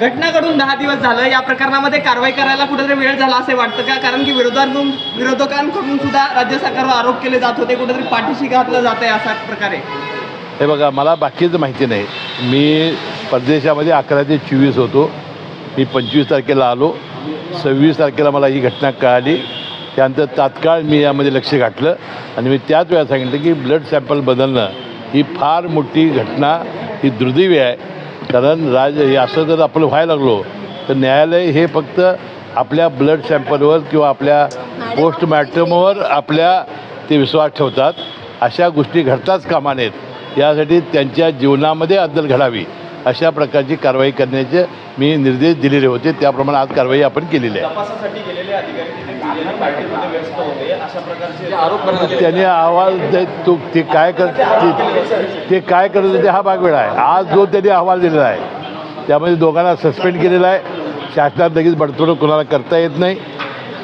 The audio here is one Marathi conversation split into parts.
घटना घडून दहा दिवस झालं. या प्रकरणामध्ये कारवाई करायला कुठेतरी वेळ झाला असे वाटतं का? कारण की विरोधांकडून विरोधकांकडून सुद्धा राज्य सरकारवर आरोप केले जात होते. कुठेतरी पाठीशी घातलं जात आहे अशा प्रकारे. हे बघा मला बाकीचं माहिती नाही. मी परदेशामध्ये अकरा ते चोवीस होतो. मी पंचवीस तारखेला आलो. सव्वीस तारखेला मला ही घटना कळाली. त्यानंतर तात्काळ मी यामध्ये लक्ष घातलं. आणि मी त्याच वेळा सांगितलं की ब्लड सॅम्पल बदलणं ही फार मोठी घटना ही दुर्दैवी आहे. कारण राज असं जर आपलं व्हायला लागलो तर न्यायालय हे फक्त आपल्या ब्लड सॅम्पलवर किंवा आपल्या पोस्टमॅर्टमवर आपल्या ते विश्वास ठेवतात. अशा गोष्टी घडताच कामा नयेत. यासाठी त्यांच्या जीवनामध्ये अद्दल घडावी. अशा प्रकारची कारवाई करण्याचे मी निर्देश दिलेले होते. त्याप्रमाणे आज कारवाई आपण केलेली आहे. तपासासाठी गेलेले अधिकारी तिथे BJP पार्टीमध्ये व्यस्त होते. अशा प्रकारचे आरोप त्याने अहवाल दे- तो ते काय कर ते- ते काय करत होते हा भाग वेळा आहे. आज जो त्यांनी अहवाल दिलेला आहे त्यामध्ये दोघांना सस्पेंड केलेला आहे. शासनात लगेच बडतोड कोणाला करता येत नाही.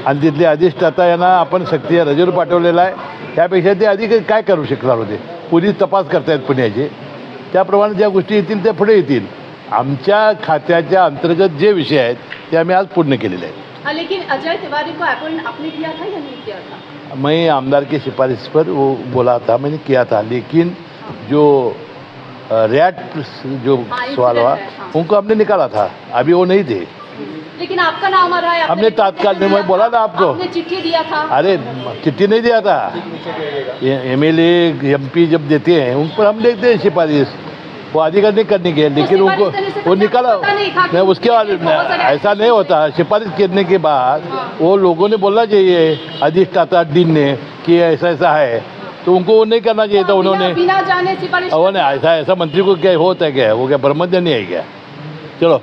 आणि तिथले अधिष्ठाता यांना आपण सक्रिय रजेवर पाठवलेला आहे. त्यापेक्षा ते अधिक काय करू शकणार होते? पोलीस तपास करतायत पुण्याचे. त्याप्रमाणे ज्या गोष्टी येतील त्या पुढे येतील. आमच्या खात्याच्या अंतर्गत जे विषय आहेत ते आम्ही आज पूर्ण केलेले आहेत. हाँ, लेकिन अजय तिवारी को अपॉइंट आपने किया था या नहीं किया था? मैं आमदार की सिफारिश पर वो बोला था मैंने किया था लेकिन जो रैट जो सवाल हुआ। उनको हमने निकाला था। अभी वो नहीं थे। लेकिन आपका नाम आ रहा है हमने तात्काल में मैं बोला ना आपको। चिट्ठी दिया था। अरे चिट्ठी नहीं दिया था। एम एल एम पी जब देते हैं उन पर हम देखते हैं सिफारिश। वो अधिकार नहीं करने के लेकिन उनको वो निकाला। था उसके बाद ऐसा नहीं होता। सिफारिश करने के बाद हाँ। वो लोगों ने बोलना चाहिए अधिष्ठाता डीन ने कि ऐसा ऐसा है। तो उनको वो नहीं करना चाहिए था उन्होंने। बिना जाने उन्होंने ऐसा ऐसा मंत्री को क्या होता है क्या? वो क्या ब्रह्मज्ञानी है क्या? चलो।